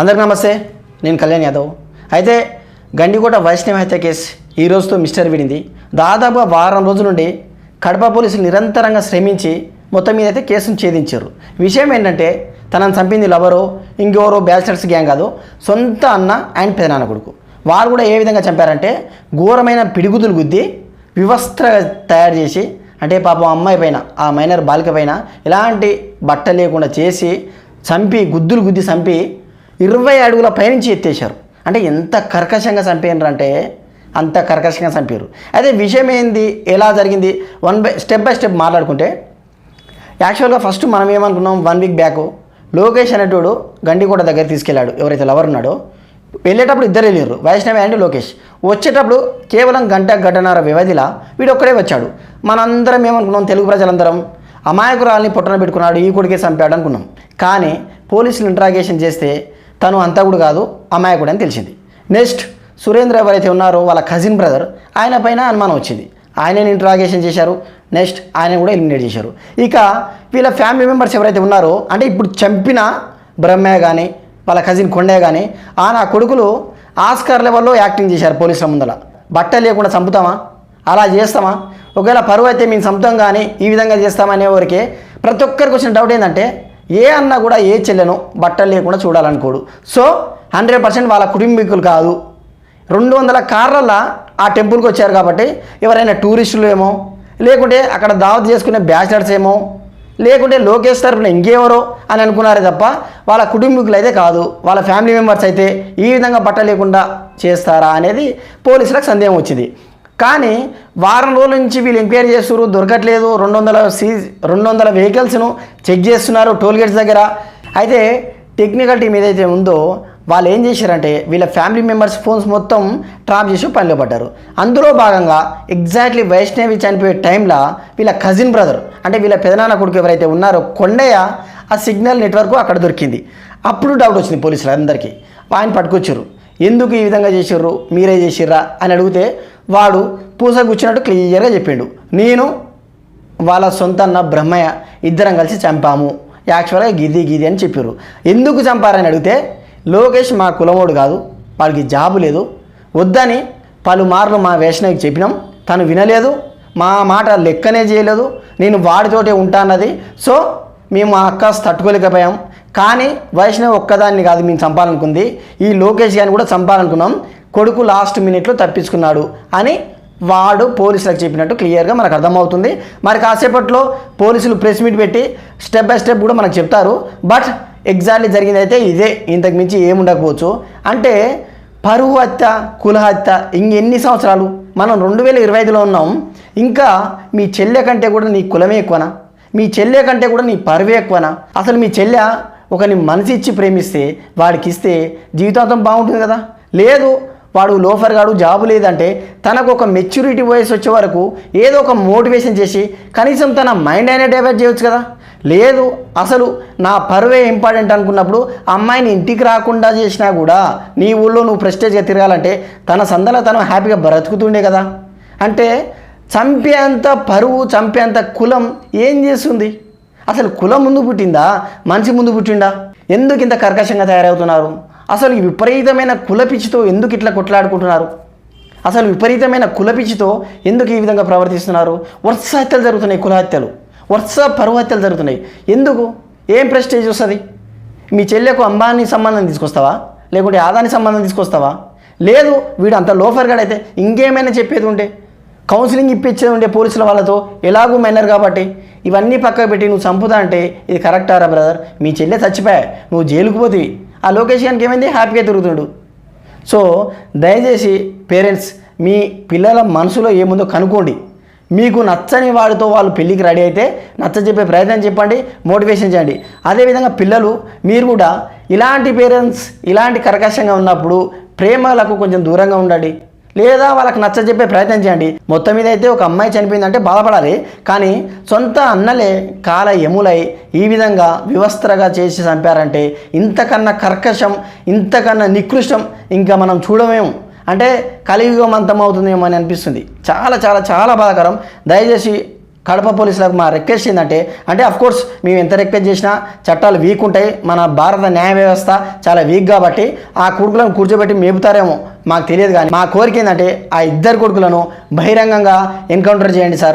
అందరికి నమస్తే నేను కళ్యాణ్ యాదవ్. అయితే గండికోట వైష్ణవ హత్య కేసు ఈ రోజుతో మిస్టర్ విడింది. దాదాపు వారం రోజుల నుండి కడప పోలీసులు నిరంతరంగా శ్రమించి మొత్తం మీద అయితే కేసును ఛేదించారు. విషయం ఏంటంటే తనను చంపింది లవరో ఇంకెవరో బ్యాచిలర్స్ గ్యాంగ్ కాదు సొంత అన్న అండ్ పెదనాన్న కొడుకు. వారు కూడా ఏ విధంగా చంపారంటే ఘోరమైన పిడుగుదులు గుద్ది వివస్త్ర తయారు చేసి అంటే పాపం అమ్మాయి పైన ఆ మైనర్ బాలిక పైన ఎలాంటి బట్ట లేకుండా చేసి చంపి గుద్దులు గుద్ది చంపి ఇరవై అడుగుల పైనుంచి ఎత్తేశారు. అంటే ఎంత కర్కశంగా చంపారు అంటే అంత కర్కశంగా చంపారు. అయితే విషయం ఏంది? ఎలా జరిగింది? One by step by step మాట్లాడుకుంటే యాక్చువల్గా ఫస్ట్ మనం ఏమనుకున్నాం? వన్ వీక్ బ్యాక్ లోకేష్ అనేటోడు గండికోట దగ్గర తీసుకెళ్ళాడు. ఎవరైతే లవర్ ఉన్నాడో వెళ్ళేటప్పుడు ఇద్దరు వెళ్ళారు వైష్ణవి అండ్ లోకేష్. వచ్చేటప్పుడు కేవలం గంట గంటన్నర వ్యవధిలా వీడు ఒక్కడే వచ్చాడు. మనందరం ఏమనుకున్నాం? తెలుగు ప్రజలందరం అమాయకురాల్ని పొట్టన పెట్టుకున్నాడు ఈ కొడుకే చంపాడు అనుకున్నాం. కానీ పోలీసులు ఇంట్రాగేషన్ చేస్తే తను అంతా కూడా కాదు అమాయకుడు అని తెలిసింది. నెక్స్ట్ సురేంద్ర ఎవరైతే ఉన్నారో వాళ్ళ కజిన్ బ్రదర్ ఆయన పైన అనుమానం వచ్చింది. ఆయనని ఇంట్రాగేషన్ చేశారు. నెక్స్ట్ ఆయన కూడా ఎలిమినేట్ చేశారు. ఇక వీళ్ళ ఫ్యామిలీ మెంబర్స్ ఎవరైతే ఉన్నారో అంటే ఇప్పుడు చంపిన బ్రహ్మయ్య కానీ వాళ్ళ కజిన్ కొండయ్య కానీ ఆ నా కొడుకులు ఆస్కార్ లెవెల్లో యాక్టింగ్ చేశారు పోలీసుల ముందర బట్ట లేకుండా చంపుతామా? అలా చేస్తామా? ఒకవేళ పరువు అయితే మేము చంపుతాం కానీ ఈ విధంగా చేస్తామనే వరకే ప్రతి ఒక్కరికి వచ్చిన డౌట్ ఏంటంటే ఏ అన్న కూడా ఏ చెల్లెను బట్టలు లేకుండా చూడాలనుకోడు. సో హండ్రెడ్ పర్సెంట్ వాళ్ళ కుటుంబీకులు కాదు. రెండు వందల కార్లల్లో ఆ టెంపుల్కి వచ్చారు కాబట్టి ఎవరైనా టూరిస్టులు ఏమో లేకుంటే అక్కడ దావత్ చేసుకునే బ్యాచిలర్స్ ఏమో లేకుంటే లోకేష్ తరఫున ఇంకెవరో అని అనుకున్నారే తప్ప వాళ్ళ కుటుంబీకులు అయితే కాదు. వాళ్ళ ఫ్యామిలీ మెంబర్స్ అయితే ఈ విధంగా బట్ట లేకుండా చేస్తారా అనేది పోలీసులకు సందేహం వచ్చింది. కానీ వారం రోజుల నుంచి వీళ్ళు ఎంక్వైరీ చేస్తున్నారు దొరకట్లేదు. రెండు వందల సీజ్ రెండు వందల వెహికల్స్ను చెక్ చేస్తున్నారు టోల్ గేట్స్ దగ్గర. అయితే టెక్నికల్ టీం ఏదైతే ఉందో వాళ్ళు ఏం చేశారంటే వీళ్ళ ఫ్యామిలీ మెంబర్స్ ఫోన్స్ మొత్తం ట్రాప్ చేసి పనిలో పడ్డారు. అందులో భాగంగా ఎగ్జాక్ట్లీ వైష్ణవి చనిపోయే టైంలో వీళ్ళ కజిన్ బ్రదర్ అంటే వీళ్ళ పెదనాన్న కొడుకు ఎవరైతే ఉన్నారో కొండయ్య ఆ సిగ్నల్ నెట్వర్క్ అక్కడ దొరికింది. అప్పుడు డౌట్ వచ్చింది పోలీసులు అందరికీ ఆయన పట్టుకొచ్చారు. ఎందుకు ఈ విధంగా చేసారు మీరే చేసిర్రా అని అడిగితే వాడు పూస కూర్చున్నట్టు క్లియర్గా చెప్పిండు. నేను వాళ్ళ సొంత అన్న బ్రహ్మయ్య ఇద్దరం కలిసి చంపాము. యాక్చువల్గా గిది గిది అని చెప్పారు ఎందుకు చంపారని అడిగితే లోకేష్ మా కులమోడు కాదు వాడికి జాబు లేదు. వద్దని పలుమార్లు మా వేషణకి చెప్పినాం. తను వినలేదు మా మాట లెక్కనే చేయలేదు. నేను వాడితోటే ఉంటా అన్నది. సో మేము మా అక్క తట్టుకోలేకపోయాం. కానీ వైష్ణవ్ ఒక్కదాన్ని కాదు మేము చంపాలనుకుంది. ఈ లోకేష్ గారిని కూడా చంపాలనుకున్నాం. కొడుకు లాస్ట్ మినిట్లో తప్పించుకున్నాడు అని వాడు పోలీసులకు చెప్పినట్టు క్లియర్గా మనకు అర్థమవుతుంది. మరి కాసేపట్లో పోలీసులు ప్రెస్ మీట్ పెట్టి స్టెప్ బై స్టెప్ కూడా మనకు చెప్తారు. బట్ ఎగ్జాక్ట్లీ జరిగింది అయితే ఇదే. ఇంతకు మించి ఏముండకపోవచ్చు అంటే పరువు హత్య కుల హత్య ఇంకెన్ని సంవత్సరాలు మనం రెండు వేల ఇరవై ఐదులో ఉన్నాం. ఇంకా మీ చెల్లె కంటే కూడా నీ కులమే ఎక్కువనా? మీ చెల్లె కంటే కూడా నీ పరువే ఎక్కువనా? అసలు మీ చెల్లె ఒకని మనసు ఇచ్చి ప్రేమిస్తే వాడికి ఇస్తే జీవితాంతం బాగుంటుంది కదా? లేదు వాడు లోఫర్ గాడు జాబు లేదంటే తనకు ఒక మెచ్యూరిటీ వయసు వచ్చే వరకు ఏదో ఒక మోటివేషన్ చేసి కనీసం తన మైండ్ అయినా డైవర్ట్ చేయొచ్చు కదా? లేదు అసలు నా పరువే ఇంపార్టెంట్ అనుకున్నప్పుడు అమ్మాయిని ఇంటికి రాకుండా చేసినా కూడా నీ ఊళ్ళో నువ్వు ప్రెస్టేజ్గా తిరగాలంటే తన సందలో తను హ్యాపీగా బ్రతుకుతుండే కదా? అంటే చంపేంత పరువు చంపేంత కులం ఏం చేస్తుంది? అసలు కులం ముందు పుట్టిందా? మనిషి ముందు పుట్టిందా ఎందుకు ఇంత కర్కశంగా తయారవుతున్నారు? అసలు ఈ విపరీతమైన కులపిచ్చితో ఎందుకు ఇట్లా కొట్లాడుకుంటున్నారు? అసలు విపరీతమైన కులపిచ్చితో ఎందుకు ఈ విధంగా ప్రవర్తిస్తున్నారు? వరుస హత్యలు జరుగుతున్నాయి కుల హత్యలు. వరుస పరువు హత్యలు జరుగుతున్నాయి. ఎందుకు? ఏం ప్రెస్టేజ్ వస్తుంది? మీ చెల్లెకు అంబానీ సంబంధం తీసుకొస్తావా? లేకుంటే ఆదాని సంబంధం తీసుకొస్తావా? లేదు వీడు అంత లోఫర్గా అయితే ఇంకేమైనా చెప్పేది ఉంటే? కౌన్సిలింగ్ ఇప్పించేది ఉండే పోలీసుల వాళ్ళతో ఎలాగూ మైనర్ కాబట్టి? ఇవన్నీ పక్కకు పెట్టి నువ్వు చంపుతా అంటే ఇది కరెక్టారా బ్రదర్? మీ చెల్లె చచ్చిపోయా. నువ్వు జైలుకు పోతివి ఆ లోకేష్ గారికి ఏమైంది? హ్యాపీగా తిరుగుతున్నాడు. సో దయచేసి పేరెంట్స్ మీ పిల్లల మనసులో ఏముందో కనుక్కోండి. మీకు నచ్చని వాడితో వాళ్ళు పెళ్ళికి రెడీ అయితే నచ్చ చెప్పే ప్రయత్నం చెప్పండి మోటివేషన్ చేయండి. అదేవిధంగా పిల్లలు మీరు కూడా ఇలాంటి పేరెంట్స్ ఇలాంటి కర్కశంగా ఉన్నప్పుడు ప్రేమలకు కొంచెం దూరంగా ఉండండి. లేదా వాళ్ళకి నచ్చ చెప్పే ప్రయత్నం చేయండి. మొత్తం మీద అయితే ఒక అమ్మాయి చనిపోయిందంటే బాధపడాలి. కానీ సొంత అన్నలే కాల ఎములై ఈ విధంగా వివస్త్రగా చేసి చంపారంటే ఇంతకన్నా కర్కశం ఇంతకన్నా నికృష్టం ఇంకా మనం చూడమేము అంటే కలియుగం అంతమవుతుందేమో అని అనిపిస్తుంది. చాలా చాలా చాలా బాధాకరం. దయచేసి కడప పోలీసులకు మా రిక్వెస్ట్ ఏంటంటే అంటే కోర్స్ మేము ఎంత రిక్వెస్ట్ చేసినా చట్టాలు వీక్ ఉంటాయి మన భారత న్యాయ వ్యవస్థ చాలా వీక్ కాబట్టి ఆ కొడుకులను కూర్చోబెట్టి మేపుతారేమో మాకు తెలియదు కానీ మా కోరిక ఏంటంటే ఆ ఇద్దరు కొడుకులను బహిరంగంగా ఎన్కౌంటర్ చేయండి సార్.